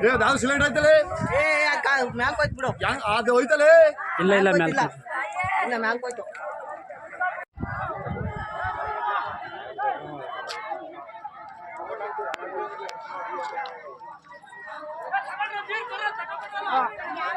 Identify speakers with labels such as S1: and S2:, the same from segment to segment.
S1: ಏ ದಾಲ್ ಸಿಲೆಂಡ್ ಆಯ್ತಲೆ
S2: ಏ ಮ್ಯಾಕ್ ಹೋಯ್ತು ಬಿಡು
S1: ಹೆಂಗ್ ಅದು ಹೋಯ್ತಲೆ
S3: ಇಲ್ಲ ಇಲ್ಲ ಮ್ಯಾಮ್
S2: ಇಲ್ಲ ಇಲ್ಲ ಮ್ಯಾಕ್ ಹೋಯ್ತು
S4: ಎಂದು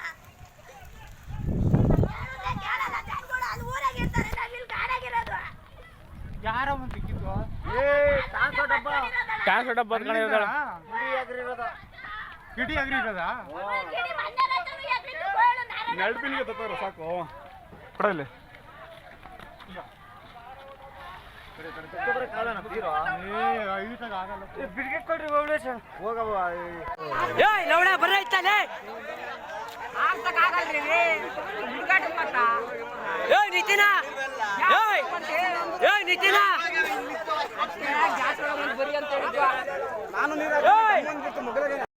S3: ಕಾಸು ಡಬ್ಬ. ಅಂದ್ಕೊಂಡಿದ್ದಾಳೆ.
S1: ಕಿಟಿ ಅಗ್ರಿ ಇರೋದಾ. ನೆಲ್ಪಿನ್ಗೆ ತತ್ತಾರ ಸಾಕು. ಕೊಡಲಿ
S3: ಏಯ್ ಲವಣ ಬರ್ರ ಇತ್ತಲೆ ಏಯ್ ನಿತಿನ ಏಯ್ ನಿತಿನ ಏಯ್!